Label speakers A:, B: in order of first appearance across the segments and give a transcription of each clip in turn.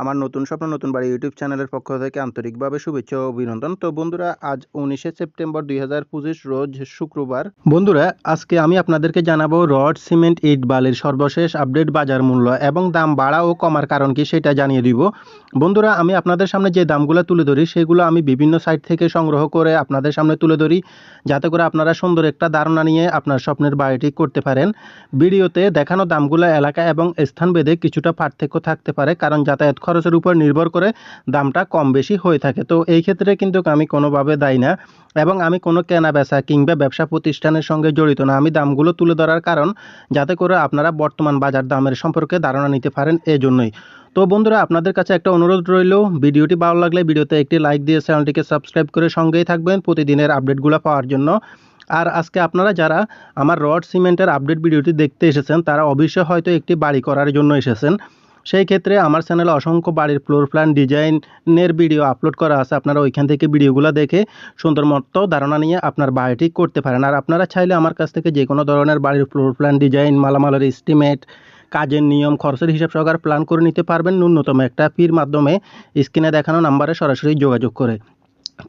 A: আমার নতুন স্বপ্ন, নতুন বাড়ি ইউটিউব চ্যানেলের পক্ষ থেকে আন্তরিকভাবে শুভেচ্ছা ও অভিনন্দন। তো বন্ধুরা, আজ উনিশে সেপ্টেম্বর দুই হাজার পঁচিশ, রোজ শুক্রবার। বন্ধুরা, আজকে আমি আপনাদেরকে জানাব রড, সিমেন্ট, ইট, বালির সর্বশেষ আপডেট বাজার মূল্য এবং দাম বাড়া ও কমার কারণ কি সেটা জানিয়ে দিব। বন্ধুরা, আমি আপনাদের সামনে যে দামগুলো তুলে ধরি, সেগুলো আমি বিভিন্ন সাইট থেকে সংগ্রহ করে আপনাদের সামনে তুলে ধরি, যাতে করে আপনারা সুন্দর একটা ধারণা নিয়ে আপনার স্বপ্নের বাড়িটি করতে পারেন। ভিডিওতে দেখানো দামগুলো, এলাকা এবং স্থান স্থানভেদে কিছুটা পার্থক্য থাকতে পারে, কারণ যাতায়াত খরচের উপর নির্ভর করে দামটা কম বেশি হয়ে থাকে। তো এই ক্ষেত্রে কিন্তু আমি কোনোভাবে দায়ী না এবং আমি কোনো কেনা বেচা কিংবা ব্যবসা প্রতিষ্ঠানের সঙ্গে জড়িত না। আমি দামগুলো তুলে ধরার কারণ যাতে করে আপনারা বর্তমান বাজার দামের সম্পর্কে ধারণা নিতে পারেন এজন্যই। তো বন্ধুরা, আপনাদের কাছে একটা অনুরোধ রইল, ভিডিওটি ভালো লাগলে ভিডিওতে একটি লাইক দিয়ে চ্যানেলটিকে সাবস্ক্রাইব করে সঙ্গেই থাকবেন প্রতিদিনের আপডেটগুলো পাওয়ার জন্য। আর আজকে আপনারা যারা আমার রড সিমেন্টের আপডেট ভিডিওটি দেখতে এসেছেন, তারা অবশ্যই হয়তো একটি বাড়ি করার জন্য এসেছেন। সেই ক্ষেত্রে আমার চ্যানেলে অসংখ্য বাড়ির ফ্লোর প্ল্যান ডিজাইনের ভিডিও আপলোড করা আছে। আপনারা ওইখান থেকে ভিডিওগুলো দেখে সুন্দর মতো ধারণা নিয়ে আপনার বাড়িটি করতে পারেন। আর আপনারা চাইলে আমার কাছ থেকে যে কোনো ধরনের বাড়ির ফ্লোর প্ল্যান ডিজাইন মালামালের এস্টিমেট কাজের নিয়ম, খরচের হিসাব সহকার প্ল্যান করে নিতে পারবেন। ন্যূনতম একটা ফির মাধ্যমে স্ক্রিনে দেখানো নাম্বারে সরাসরি যোগাযোগ করে।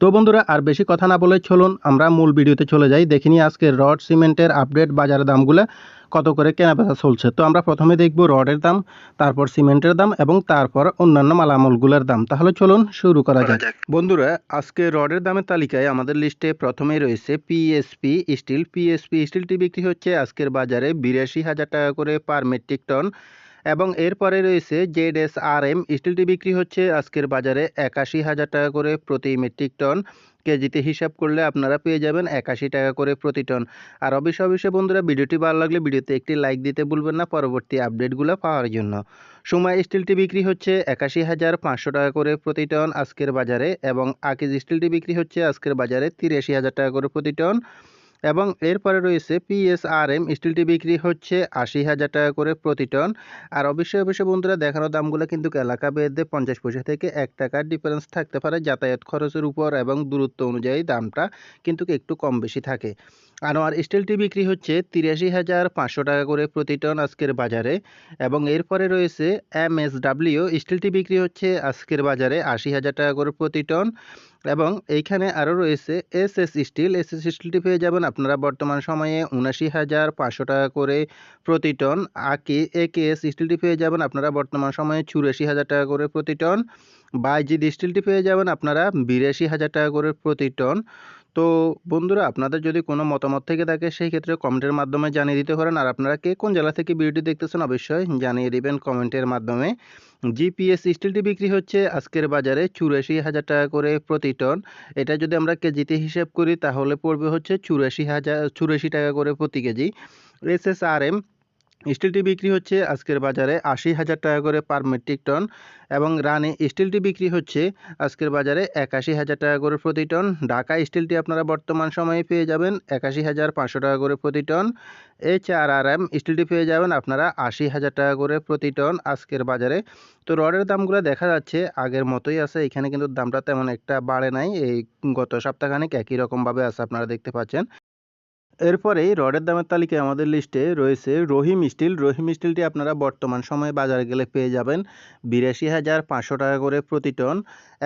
A: তো বন্ধুরা আর বেশি কথা না বলে চলুন আমরা মূল ভিডিওতে চলে যাই। দেখে নিই আজকে রড সিমেন্টের আপডেট বাজারের দামগুলো কত করে কেনাবেচা চলছে। তো আমরা প্রথমে দেখব রডের দাম তারপর সিমেন্টের দাম এবং তারপর অন্যান্য মালামালগুলোর দাম। তাহলে চলুন শুরু করা যাক। বন্ধুরা আজকে রডের দামের তালিকায় আমাদের লিস্টে প্রথমেই রয়েছে পিএসপি স্টিল। পিএসপি স্টিলটি বিক্রি হচ্ছে আজকের বাজারে বিরাশি হাজার টাকা করে পার মেট্রিক টন। এবং এরপরে রয়েছে জেড এস আর এম স্টিলটি বিক্রি হচ্ছে আজকের বাজারে একাশি হাজার টাকা করে প্রতি মেট্রিক টন। কেজিতে হিসাব করলে আপনারা পেয়ে যাবেন একাশি টাকা করে প্রতি টন। আর অবশ্যই অবশ্যই বন্ধুরা, ভিডিওটি ভালো লাগলে ভিডিওতে একটি লাইক দিতে ভুলবেন না। পরবর্তী আপডেটগুলো পাওয়ার জন্য। সময় স্টিলটি বিক্রি হচ্ছে একাশি হাজার পাঁচশো টাকা করে প্রতি টন আজকের বাজারে এবং আকিজ স্টিলটি বিক্রি হচ্ছে আজকের বাজারে তিরাশি হাজার টাকা করে প্রতি টন। এবং এরপরে রয়েছে পিএসআরএম স্টিলটি বিক্রি হচ্ছে আশি হাজার টাকা করে প্রতি টন। আর অবশ্যই অবশ্যই বন্ধুরা, দেখানো দামগুলো কিন্তু এলাকা ভেদে পঞ্চাশ পয়সা থেকে এক টাকার ডিফারেন্স থাকতে পারে যাতায়াত খরচের উপর এবং দূরত্ব অনুযায়ী দামটা কিন্তু একটু কম বেশি থাকে। আনোয়ার স্টিলটি বিক্রি হচ্ছে তিরাশি হাজার পাঁচশো টাকা করে প্রতি টন আজকের বাজারে। এবং এরপরে রয়েছে এম এস ডাব্লিউ স্টিলটি বিক্রি হচ্ছে আজকের বাজারে আশি হাজার টাকা করে প্রতি টন। এবং এইখানে আরও রয়েছে S S steel. S S স্টিলটি পেয়ে যাবেন আপনারা বর্তমান সময়ে উনাশি হাজার পাঁচশো টাকা করে প্রতি টন। আকে এ কে এস স্টিলটি পেয়ে যাবেন আপনারা বর্তমান সময়ে চুরাশি হাজার টাকা করে প্রতি টন। বাইজিদ স্টিলটি পেয়ে যাবেন আপনারা বিরাশি হাজার টাকা করে প্রতি টন। তো বন্ধুরা, আপনাদের যদি কোনো মতামত থেকে থাকে, সেই ক্ষেত্রে কমেন্টের মাধ্যমে জানিয়ে দিতে পারেন। আর আপনারা কে কোন জেলা থেকে ভিডিওটি দেখতেছেন, অবশ্যই জানিয়ে দিবেন কমেন্টের মাধ্যমে। জিপিএস স্টিলটি বিক্রি হচ্ছে আজকের বাজারে চুরাশি হাজার টাকা করে প্রতি টন। এটা যদি আমরা কেজিতে হিসেব করি, তাহলে পড়বে হচ্ছে চুরাশি হাজার, চুরাশি টাকা করে প্রতি kg. S S R M স্টিলটি বিক্রি হচ্ছে আজকের বাজারে আশি হাজার টাকা করে পার মেট্রিক টন এবং রানি স্টিলটি বিক্রি হচ্ছে আজকের বাজারে একাশি হাজার টাকা করে প্রতি টন। ঢাকা স্টিলটি আপনারা বর্তমান সময়ে পেয়ে যাবেন একাশি হাজার পাঁচশো টাকা করে প্রতি ton. H R R M স্টিলটি পেয়ে যাবেন আপনারা আশি হাজার টাকা করে প্রতি টন আজকের বাজারে। তো রডের দামগুলো দেখা যাচ্ছে, আগের মতোই আছে, এখানে কিন্তু দামটা তেমন একটা বাড়ে নাই। এই গত সপ্তাহখানিক একই রকমভাবে আছে, আপনারা দেখতে পাচ্ছেন। এরপরেই রডের দামের তালিকায় আমাদের লিস্টে রয়েছে রহিম স্টিল। রহিম স্টিলটি আপনারা বর্তমান সময়ে বাজারে গেলে পেয়ে যাবেন বিরাশি হাজার পাঁচশো টাকা করে প্রতি টন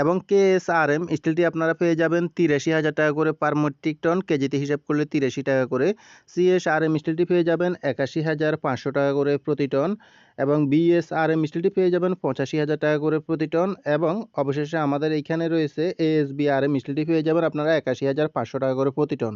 A: এবং কে এস আর এম স্টিলটি আপনারা পেয়ে যাবেন তিরাশি হাজার টাকা করে পার মেট্রিক টন। কেজিতে হিসাব করলে তিরাশি টাকা করে। সিএস আর এম স্টিলটি পেয়ে যাবেন একাশি হাজার পাঁচশো টাকা করে প্রতি টন এবং বিএস আর এম স্টিলটি পেয়ে যাবেন পঁচাশি হাজার টাকা করে প্রতি টন এবং অবশেষে আমাদের এইখানে রয়েছে এএসবি আর এম স্টিলটি পেয়ে যাবেন আপনারা একাশি হাজার পাঁচশো টাকা করে প্রতি টন।